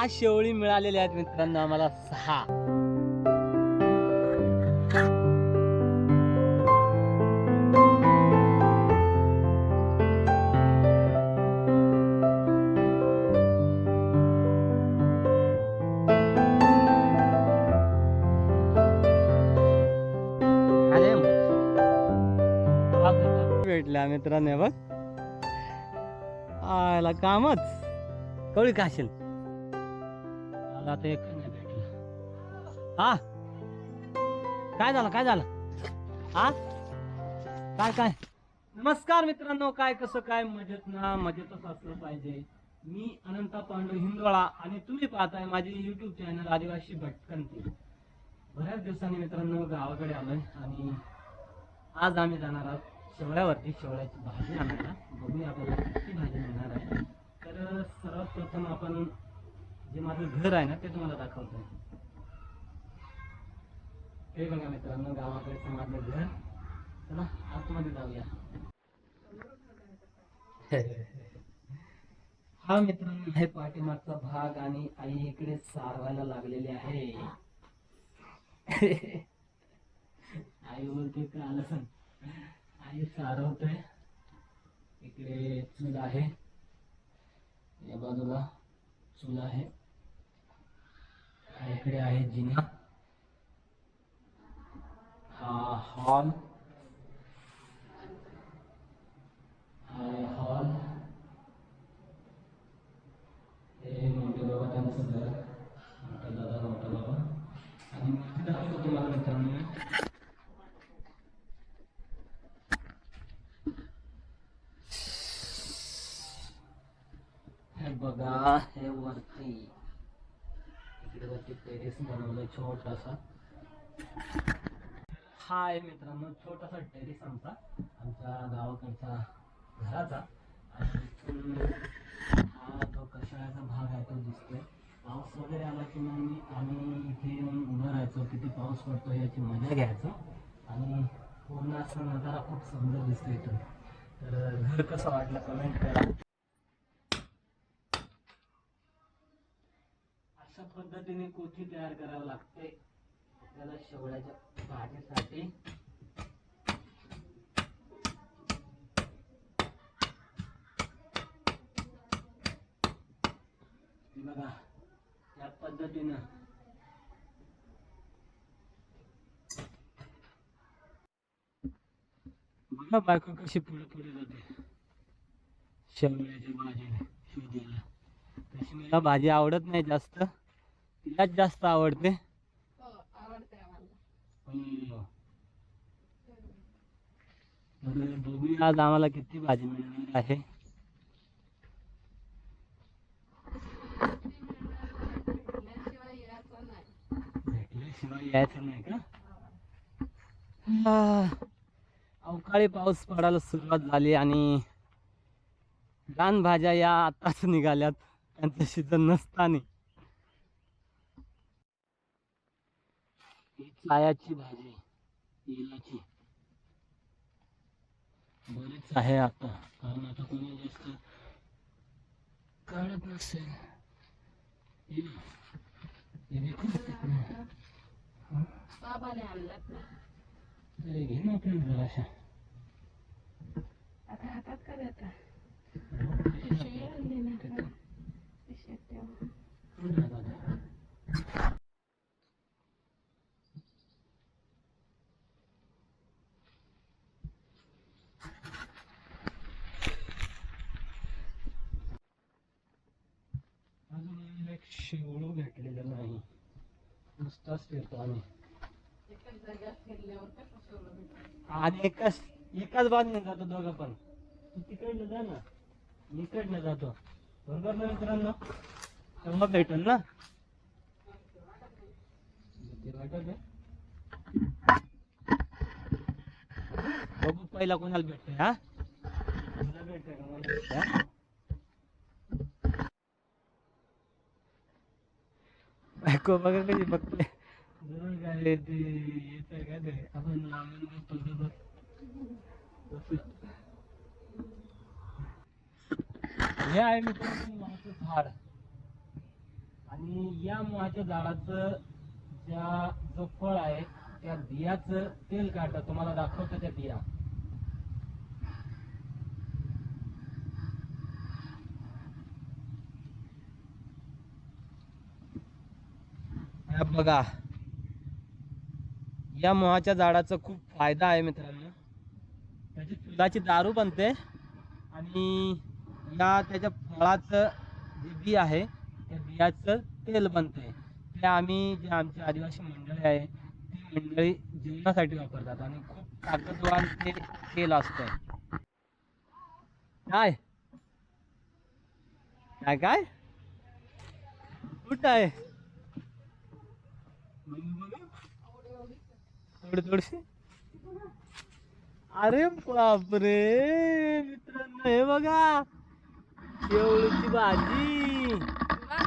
सहा शेवळी मिळालेल्या आहेत मित्रांनो आम्हाला सहा. भेटल्या मित्रांनो बघ. आला कामच. कवळी का आता भेटलं. हा? काय झालं काय झालं? हा? काय काय? नमस्कार मित्रांनो काय कसं काय? मजेत ना? मजेतच असलं पाहिजे. मी अनंता पांडू हिंदवाळा आणि तुम्ही पाहताय माझे युट्यूब चॅनल आदिवासी भटकंती. बऱ्याच दिवसांनी मित्रांनो गावाकडे आलोय आणि आज आम्ही जाणार आहोत शेवळ्यावरती. शेवळ्याची भाजी आणायला. बघूया आपल्याला किती भाजी मिळणार आहे. तर सर्वात प्रथम आपण जे माझं घर आहे ना ते तुम्हाला दाखवतो. हे बघा मित्रांनो गावाकडचं माझं घर. चला आतमध्ये जाऊया. हा मित्रांनो हे पाठीमागचा भाग आणि आई इकडे सारवायला लागलेली आहे. आई बोलते का आलं आई सारवतोय. इकडे चूल आहे. या बाजूला चूल आहे. इकडे आहे जिना? हा हॉल. हा हॉल हे मोठे बाबा त्यांचं घर मोठा दादा मोठा बाबा आणि मूर्ती दाखवतो तुम्हाला मित्रांनो हे बघा हे वरती इकडे वरती टेरेस बनवलंय छोटासा. हा आहे मित्रांनो छोटासा टेरिस आमचा. आमच्या गावाकडचा घराचा. आणि हा जो कशाळ्याचा भाग आहे तो दिसतोय. पाऊस वगैरे आला की मग मी आम्ही इथे येऊन उभं राहायचो. किती पाऊस पडतो याची मजा घ्यायचो. आणि पूर्ण असं नजारा खूप सुंदर दिसतो इथून. तर घर कसं वाटलं कमेंट करा. अशा पद्धतीने कोथी तयार करावं लागते. त्याला शेवळ्याच्या भाजीसाठी बघा या पद्धतीनं बघा बायको कशी पुढे पुढे जाते. शेवळ्याची भाजी शोधायला तशी मला भाजी आवडत नाही जास्त. तिलाच जास्त आवडते. हो. बघूया आज आम्हाला किती भाजी मिळणार आहे. भेटल्याशिवाय यायचं नाही का? अवकाळी पाऊस पडायला सुरुवात झाली आणि रान भाज्या या आताच निघाल्यात. त्यांचं सीझन नसताना. ही चायाची भाजी तेलाची. बरीच आहे आता कारण आता कोणी जास्त काढत नसेल. हे हे घे ना आपण जराशा. आता हातात का देता पिशवी आणली ना का? पिशवीत ठेवा. अजून आम्हाला एक शेवळू भेटलेलं नाही नुसताच फिरतो आम्ही. एकच? आणि एकाच एकाच बाजूने जातो दोघं पण. तू तिकडनं जा ना. मी इकडनं जातो. बरोबर ना मित्रांनो? तेव्हा भेटेल ना? भीती वाटत आहे. बघू पहिला कोणाला भेटतोय हा? भेटतोय नको बघा कशी बघते जरूर काय ते येत काय ते आपण हे आहे मित्रांनो माझं झाड. आणि या मोहाच्या झाडाचं ज्या जो फळ आहे त्या बियाचं तेल काढतात. तुम्हाला दाखवतो त्या बिया. बघा. या मोहाच्या झाडाचा खूप फायदा आहे मित्रांनो. त्याची फुलाची दारू बनते. आणि या त्याच्या फळाचं जे बी आहे त्या बियाचं तेल बनते. ते आम्ही जे आमची आदिवासी मंडळी आहे ती मंडळी जेवणासाठी वापरतात आणि खूप ताकदवान ते तेल असतं. काय? काय काय? कुठं आहे? थोडी थोडीशी अरे बापरे मित्रांनो हे बघा. शेवळीची भाजी.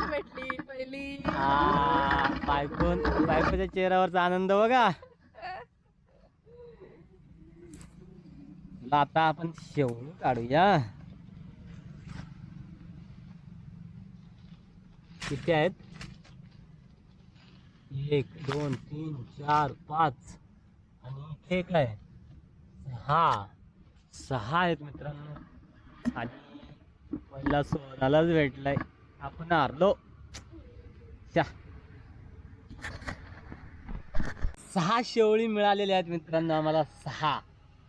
भेटली पहिली. आ, बायकोन बायकोच्या चेहऱ्यावरचा आनंद बघा. आता आपण शेवळी काढूया. किती आहेत? एक दोन तीन चार पाच. आणि इथे काय? सहा. सहा आहेत मित्रांनो. आणि पहिला सोनालाच भेटलाय. आपण हारलो. च्या. सहा शेवळी मिळालेल्या आहेत मित्रांनो आम्हाला सहा.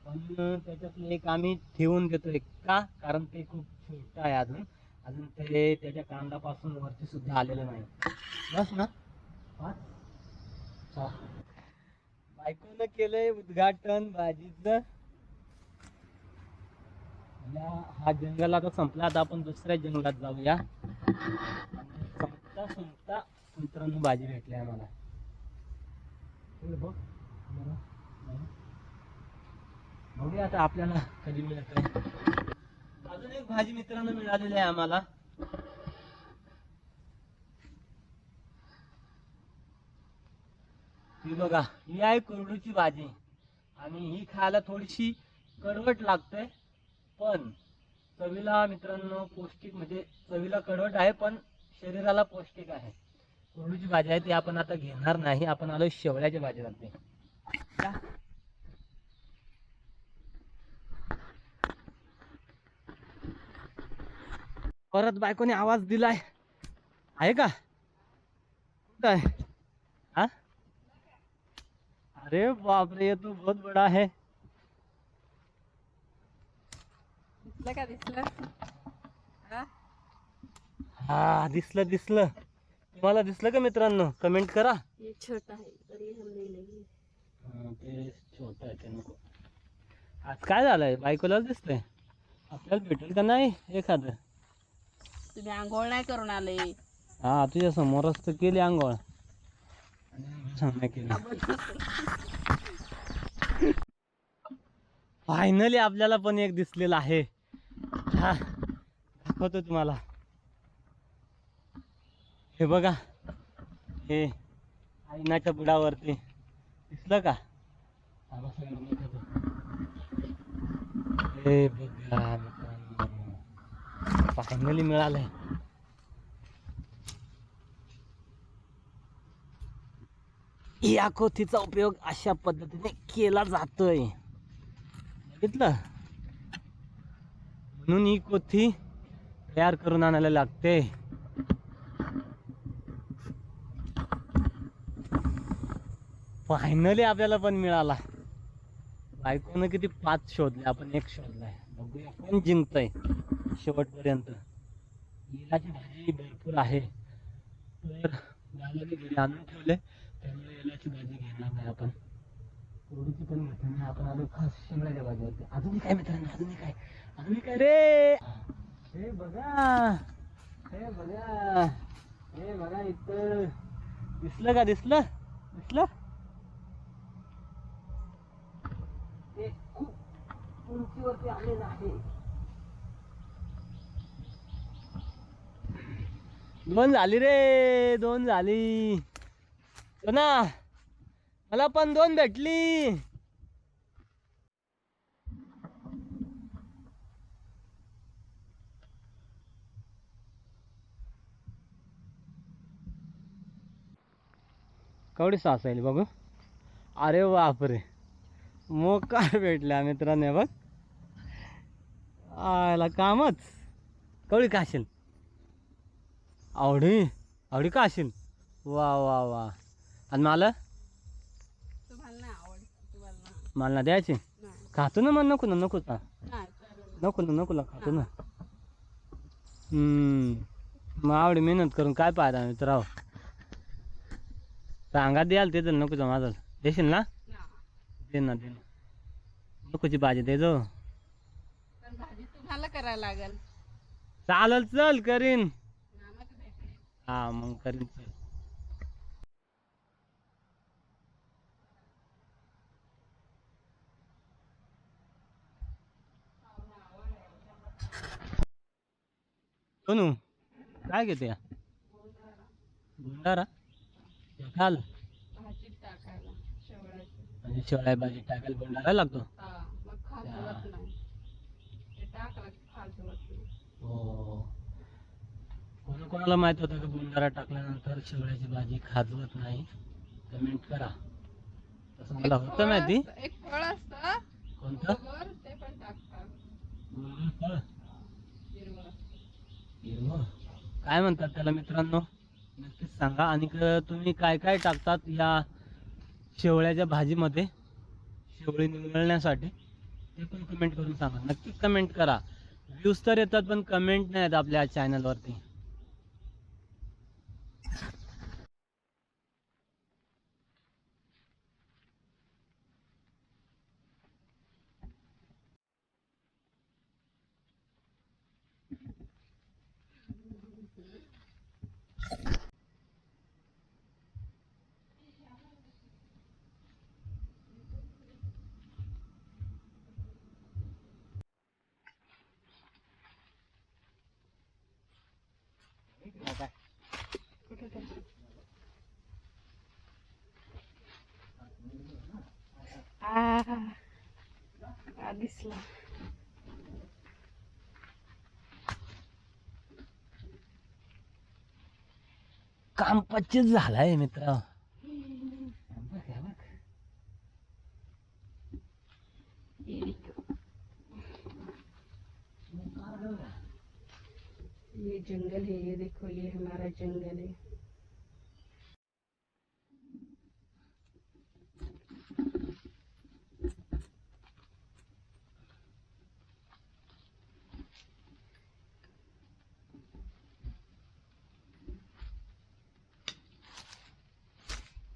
पण त्याच्यातलं एक आम्ही ठेवून देतोय का कारण ते खूप छोटं आहे अजून. अजून ते त्याच्या कांदापासून वरती सुद्धा आलेलं नाही. बस ना. पाच. बायकोनं केलंय उद्घाटन भाजीच हा जंगल आता संपला. आता आपण दुसऱ्या जंगलात जाऊया. संपता संपता मित्रांनो भाजी भेटली आम्हाला. बघूया आता आपल्याला कधी मिळत अजून एक भाजी मित्रांनो मिळालेली आहे आम्हाला. ही बघा ही आहे कोरडूची भाजी. आणि ही खायला थोडीशी कडवट लागते पण चवीला मित्रांनो पौष्टिक म्हणजे चवीला कडवट आहे पण शरीराला पौष्टिक आहे. कोरडूची भाजी आहे ती आपण आता घेणार नाही आपण आलो शेवळ्याची भाजी लागते परत बायकोने आवाज दिलाय. आहे का? कुठं आहे? अरे बापरे ये तो बहुत बड़ा है। दिसलं का दिसलं? हा? हा दिसलं दिसलं. तुम्हाला दिसलं का मित्रांनो? कमेंट करा. ये छोटा है तरी हम नहीं. लेंगे ते छोट आहे ते नको. आज काय झालंय? बायकोला दिसतंय. आपल्याला भेटेल का नाही एखादं? तुम्ही आंघोळ नाही करून आले. हा तुझ्या समोरच तर केली आंघोळ. फायनली आपल्याला पण एक दिसलेला आहे. हा दाखवतो तुम्हाला. हे बघा. हे आईनाच्या बुडावरती दिसलं का? हे बघा फायनली मिळालंय. या कोथीचा उपयोग अशा पद्धतीने केला जातोय. बघितलं? म्हणून ही कोथी तयार करून आणायला लागते. फायनली आपल्याला पण मिळाला. बायकोनं किती पाच शोधले आपण एक शोधलाय. बघूया कोण जिंकतय शेवटपर्यंत. भाजी भरपूर आहे. तर घरी आणून ठेवले. येलाची भाजी घेणार नाही आपण. कोरडीची पण घेतली नाही. आपण आलो खास शिमल्याच्या भाजीवरती. अजून काय मित्रांनो? अजून काय? अजून काय? रे! हे बघा. हे बघा. हे बघा इथं. दिसलं का? दिसलं? दिसलं? ते खूप उंचीवरती आलेलं आहे. दोन झाली रे! दोन झाली. ना मला पण दोन भेटली. कवडी सासायली बघू. अरे बापरे. मग काय भेटल्या मित्राने बघ. आला कामच. कवळी का असेल? आवडी. आवडी का असेल? वा वा वा. आणि मला? तुम्हाला नाही आवडत तुम्हाला नाही. मला ना द्यायची? नाही. खातो ना मग नको ना नको ना नाही. नको ना नको ना खातो ना. हम्म. मग आवडी मेहनत करून काय पाहता मित्र सांगा द्याल ते तर नको जा माझं. देशील ना? नाही. दे ना दे ना. नकोची भाजी दे जो. पण भाजी तुम्हाला करायला लागेल. चालल चल करीन. हा मग करीन चल. सोनू काय घेते? भंडारा? काल म्हणजे शेवळ्या भाजी टाकायला भंडारा लागतो? हा. कोणा कोणाला माहीत होतं की भंडारा टाकल्यानंतर शेवळ्याची भाजी खाजवत नाही? कमेंट करा. तसं मला होतं माहिती. कोणतं वर ते पण टाकतात गोल फळ हिरवं हिरवं. काय म्हणतात त्याला मित्रांनो? नक्कीच सांगा. आणि तुम्ही काय काय टाकतात या शेवळ्याच्या भाजीमध्ये? शेवळी निवडण्यासाठी ते पण कमेंट करून सांगा. नक्कीच कमेंट करा. व्ह्यूज तर येतात पण कमेंट नाही येत आपल्या चॅनलवरती दिसला. काम पच्चीस झालाय मित्र ये जंगल है ये देखो ये हमारा जंगल है बघू. आव.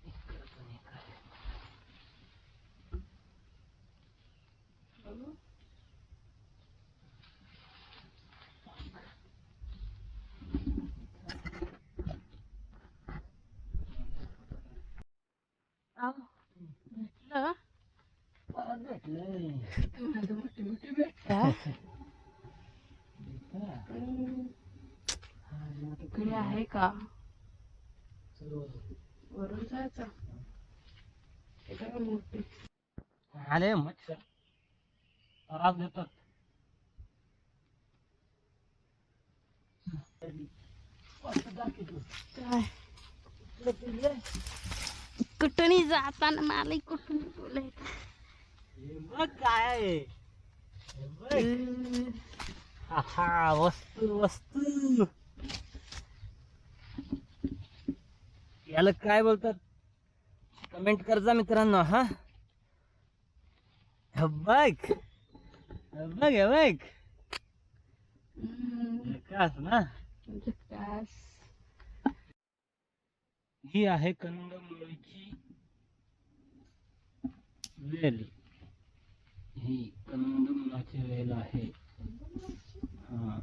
भेटलं तुम्हाला मोठे मोठे भेटतात हम्म. इकडे आहे का? वरून जायचं. मोठी बघा आले मच्छर. त्रास देतात. कुठूनही जाताना मला कुठून हे बघ काय हे वस्तू वस्तू. याला काय बोलतात? कमेंट करजा मित्रांनो हा बघ. बघ हे बघ. झकास ना. ही आहे कंदमुळीची वेल. ही कंदमुळाची वेल आहे. हा.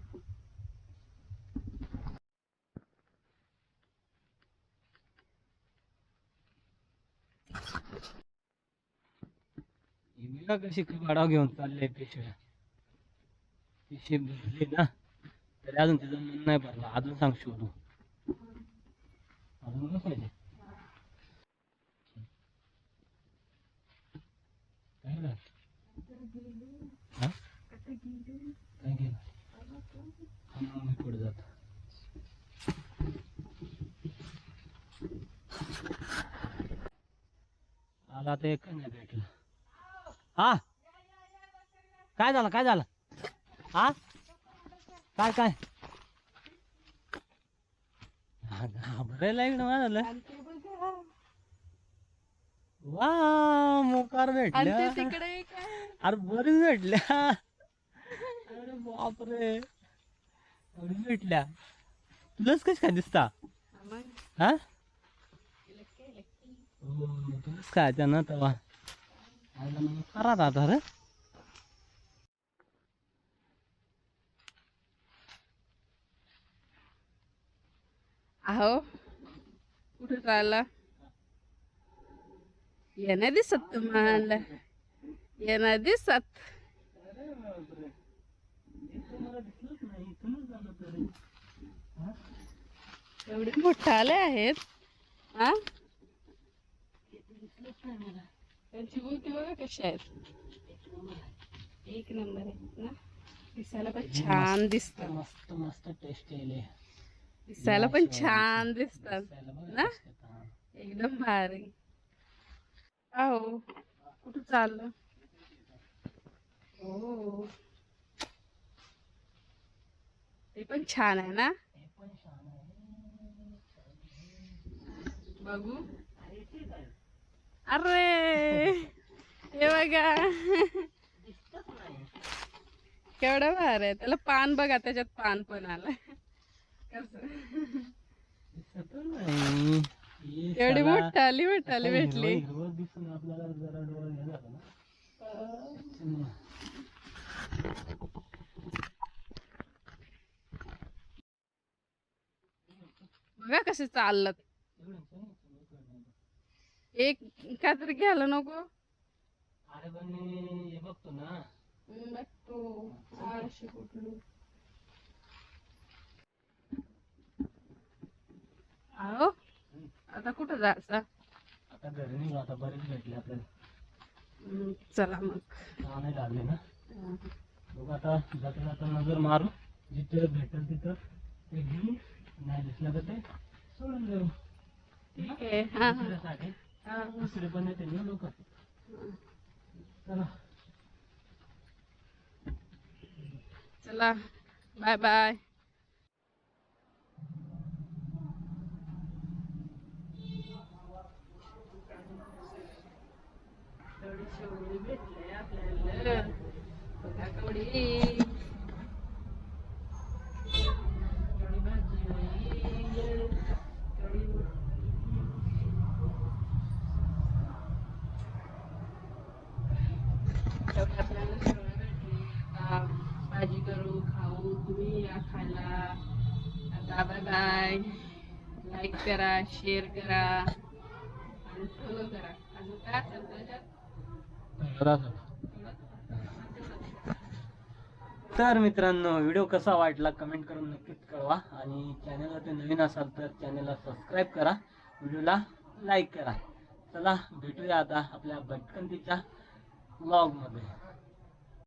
ही बघा कशी गाडा घेऊन चालले पिशव्या. पिशवी भरली ना तरी अजून तिचं मन नाही भरला. अजून सांग शोधू अजून पाहिजे काय मी पुढे तर एक नाही भेटलं. हा? काय झालं? काय झालं? हा? काय काय? घाबरायला ते बघा. वा मोकार ते भेटल्या. अरे बरीच भेटल्या. अरे बापरे. भेटल्या. तुलाच कश काय दिसता? हा. हा तुलाच ना आईला मग करा आता रे. अहो कुठे चालला? नाही दिसत तुम्हाला. येण्या दिसत. एवढे मोठाले आहेत हा? त्यांची बुद्धी बघा कशी आहेत. एक नंबर आहेत ना. दिसायला पण छान दिसत. मस्त मस्त टेस्ट येईल दिसायला पण छान दिसतात ना? एकदम भारी अहो कुठं चाललं हो ते पण छान आहे ना. बघू अरे हे बघा केवढं भार आहे त्याला पान बघा त्याच्यात पान पण आलं कसं दिसतच नाही. हे एवढी मोठाली असं भेटली. हिरवं- हिरवं दिसून आपल्याला जरा डोळा हे झालं ना. हम्म. बघा कसे चाललं एक काहीतरी घ्यायला नको. अरे पण बघतो ना. बघतो. कुठली? अहो आता कुठं जायचं? आता घरी निघू आता बरेच भेटले आपल्याला. हम्म, चला मग. आणायला लागले ना. बघू आता जाता जाता नजर मारू. जिथे भेटेल तिथं ते घेऊ नाही दिसलं तर ते सोडून देऊ. ठीक आहे? हा हा. दुसऱ्यासाठी. हा दुसरे पण येते ना लोक? चला. चला बाय बाय. भाजी करू खाऊ तुम्ही या खायला आता बाय बाय लाईक करा शेअर करा आणि फॉलो करा. अजून काय असेल त्याच्यात तर मित्रांनो व्हिडिओ कसा वाटला कमेंट करून नक्कीच कळवा आणि चॅनलवर ते नवीन असाल तर चॅनलला सबस्क्राईब करा व्हिडिओला लाईक करा. चला भेटूया आता आपल्या भटकंतीच्या ब्लॉगमध्ये